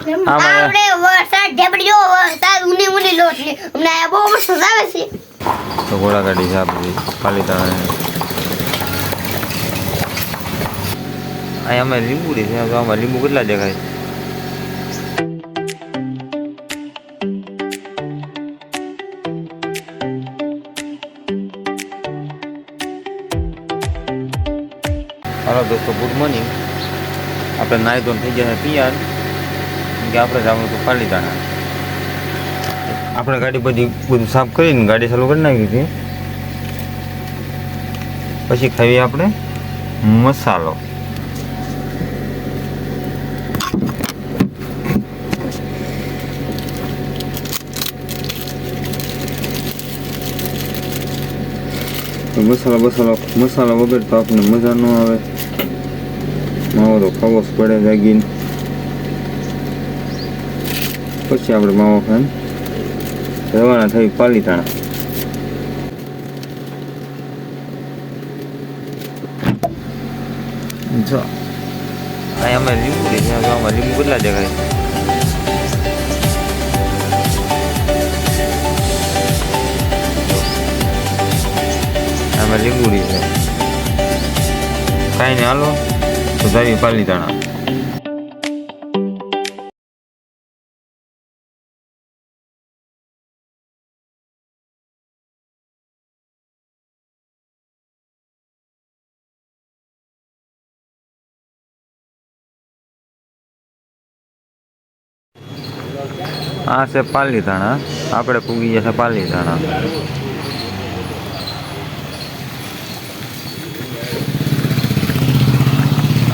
આપણે વરસાદ ઢેબડીઓ વરસાદ ઉની ઉની લોટલી. હમણાં આ બહુ મસ્ત આવે છે. તો ઘોડા ગાડી છે આપણી પાલીતાણા અહીંયા અમે લીંબુ છે આમાં લીંબુ કેટલા દેખાય? હાલો દોસ્તો ગુડ મોર્નિંગ આપણે ધોઈને થઈ ગયા તૈયાર કે આપણે જવાનું હતું લીધા આપણે ગાડી બધી બધું સાફ કરીને ગાડી ચાલુ કરી નાખી હતી. પછી ખાઈએ આપણે મસાલો. મસાલા બસાલા, મસાલા વગર તો આપણને મજા ન આવે. માવો તો ખાવો જ પડે જાગીને. પછી આપણે મામા ખાઈને રવાના થઈ પાલીતાણા. જો. અહીં અમે લીંબુ તો આમાં લીંબુ કેટલા દેખાય આમાં લીંબુડી છે કાંઈ ને હાલો. તો જાવી પાલીતાણા. આ છે પાલીતાણા આપણે પૂગી ગયા છે પાલીતાણા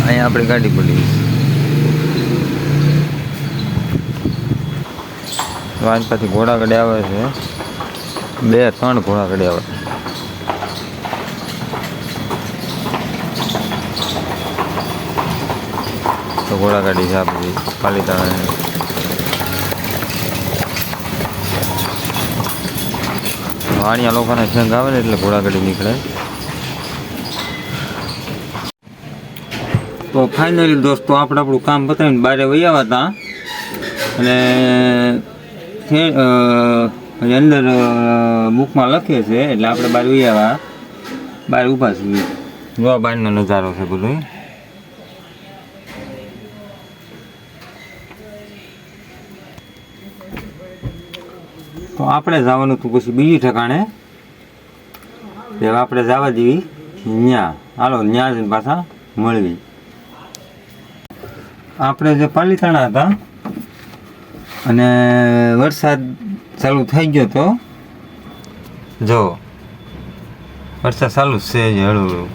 અહીંયા આપણી ગાડી પડી તો આજ પછી ઘોડા ગાડી આવે છે બે ત્રણ ઘોડા ગાડી આવે તો ઘોડા ગાડી છે આપણી પાલીતાણાની વાણિયા લોકોને સંઘ આવે ને એટલે ઘોડાગાડી નીકળે. તો ફાઇનલી દોસ્તો, આપણે આપણું કામ બતાવીને બહાર વહી આવ્યા હતા અને અંદર બુકમાં લખે છે, એટલે આપણે બહાર વહી આવ્યા બહાર ઊભા છીએ. જો આ બહારનો નજારો છે બધો તો આપણે જવાનું હતું પછી બીજી ઠેકાણે. તે આપણે જવા દેવી ન્યા. હાલો, ન્યા જઈને પાછા મળવી. આપણે જે પાલીતાણા હતા, અને વરસાદ ચાલુ થઈ ગયો તો, જો, વરસાદ ચાલુ છે જ હળવું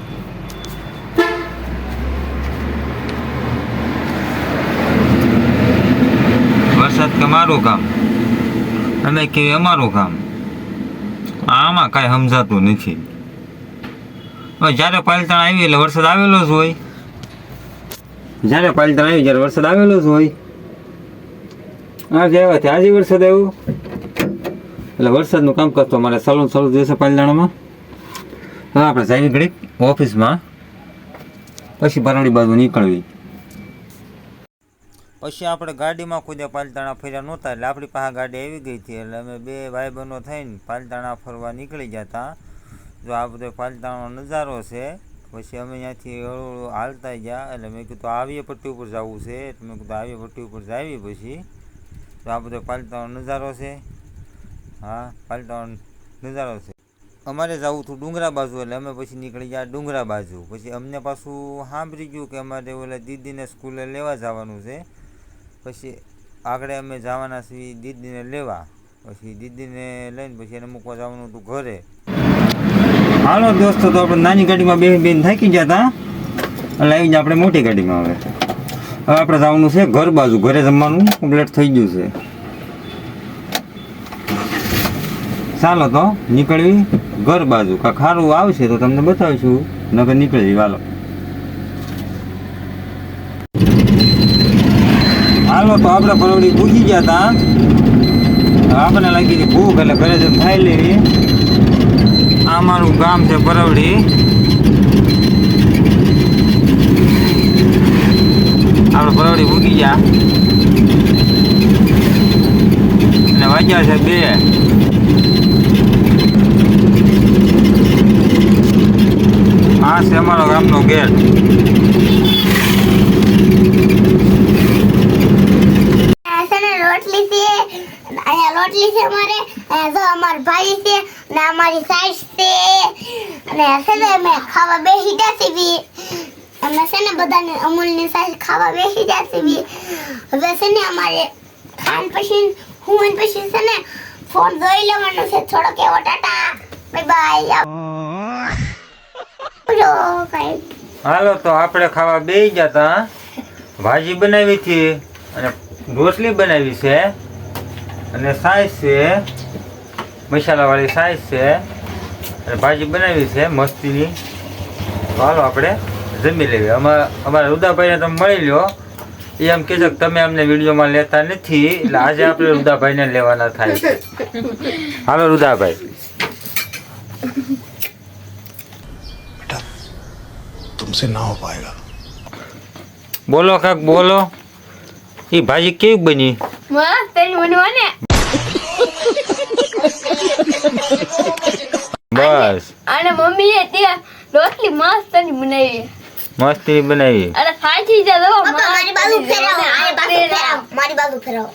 વરસાદ કે મારું કામ? અમે કે અમારું કામ. આમાં કાંઈ સમજાતું નથી. જ્યારે પાલતણ આવી એટલે વરસાદ આવેલો જ હોય. જ્યારે પાલતણ આવી જ્યારે વરસાદ આવેલો જ હોય. આજે આવ્યા આજે વરસાદ આવ્યો. એટલે વરસાદનું કામ કરતો મારે ચાલુ ને ચાલુ જશે પાલદાણામાં હવે આપણે જઈએ ઘડીક ઓફિસમાં. પછી બરાડી બાજુ નીકળવી. પછી આપણે ગાડીમાં ખુદે પાલતાણા ફર્યા નહોતા એટલે આપણી પાસે ગાડી આવી ગઈ હતી એટલે અમે બે ભાઈ બહેનો થઈને પાલતાણા ફરવા નીકળી હતા જો આ બધો પાલતાણાનો નજારો છે, પછી અમે ત્યાંથી હળવું હાલતા ગયા એટલે મેં કીધું આવીએ પટ્ટી ઉપર જવું છે એટલે મેં કીધું આવીએ પટ્ટી ઉપર જાવી પછી. તો આ બધો પાલતાનો નજારો છે, હા પાલતાનો નજારો છે. અમારે જવું હતું ડુંગરા બાજુ એટલે અમે પછી નીકળી ગયા ડુંગરા બાજુ. પછી અમને પાછું સાંભળી ગયું કે અમારે ઓલા દીદીને સ્કૂલે લેવા જવાનું છે. પછી આગળ અમે જવાના છીએ દીદીને લેવા. પછી દીદીને લઈને પછી એને મૂકવા જવાનું હતું ઘરે. હાલો દોસ્તો, તો આપણે નાની ગાડીમાં બે બેન થાકી ગયા હતા એટલે આવી આપણે મોટી ગાડીમાં આવે હવે આપણે જવાનું છે ઘર બાજુ. ઘરે જમવાનું કમ્પ્લીટ થઈ ગયું છે. ચાલો તો નીકળવી ઘર બાજુ. કાં સારું આવશે તો તમને બતાવીશું. નગર નીકળી હાલો. હાલો તો આપણે પરવડી પૂછી ગયા હતા આપણે લાગી હતી ભૂખ એટલે ઘરે જઈને ખાઈ લેવી. આ મારું ગામ છે પરવડી આપણે પરવડી ભૂકી ગયા. અને વાગ્યા છે બે. આ છે અમારો ગામનો ગેટ આ છે ને રોટલી છે અહીંયા રોટલી છે અમારે. જો અમાર ભાઈ છે ને અમારી સાઈડ છે. અને છે ને અમે ખાવા બેસી જતી બી અમે છે ને બધાને અમૂલની સાઈઝ ખાવા બેસી જતી બી હવે છે ને અમારે ખાન પછી હું પછી છે ને ફોન જોઈ લેવાનો છે. થોડોક કેવો ટાટા. બાય બાય હાલો તો આપણે ખાવા બેસી જતા ભાજી બનાવી હતી અને રોટલી બનાવી છે. અને સાઈઝ છે મસાલાવાળી સાઈઝ છે અને ભાજી બનાવી છે મસ્તીની. તો હાલો આપણે જમી લેવી અમારા અમારા રુદાભાઈને તમે મળી લો એ એમ કે તમે અમને વિડીયોમાં લેતા નથી એટલે આજે આપણે રુદાભાઈને લેવાના થાય છે. હાલો રુદાભાઈ. બેટા તુમસે ના હો પાએગા બોલો કાક બોલો. એ ભાજી કેવી બની? મસ્ત તેરી મને મને બસ અને મમ્મીએ ત્યાં રોટલી મસ્ત ની બનાવી મસ્તી બનાવી અને સાચી જ દો પપ્પા મારી બાજુ ફેરવો મારી બાજુ ફેરવો મારી બાજુ ફેરવો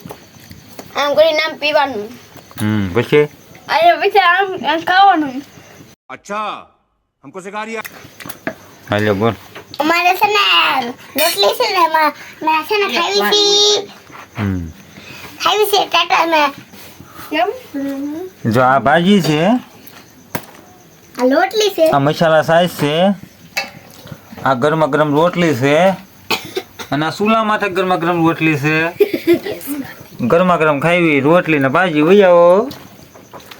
આમ કરીને આમ પીવાનું હમ પછી અને પછી આમ આમ ખાવાનું अच्छा हमको सिखा रिया હાલો બોલ અમારે છે ને રોટલી છે ને એમાં મેં છે ને ખાવી હતી હમ ખાવી છે ટાટા મેં કેમ? જો આ ભાજી છે આ રોટલી છે? આ મસાલા સાઈઝ છે આ ગરમા ગરમ રોટલી છે અને આ સુલા માથે ગરમા ગરમ રોટલી છે. ગરમા ગરમ ખાવી રોટલી ને ભાજી વહી આવો.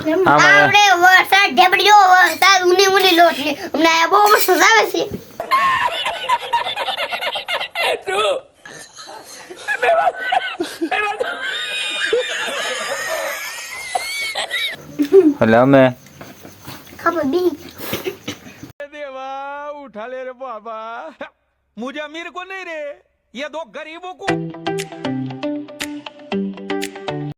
આમાં આપણે વરસાદ ઢેબડીઓ વરસાદ ઉની ઉની રોટલી અમને આ બહુ મસ્ત આવે છે. એટલે અમે. ખબર બી. દેવા ઉઠા લે રે બાબા. મુજે અમીર કો નહીં રે? યે દો ગરીબો કો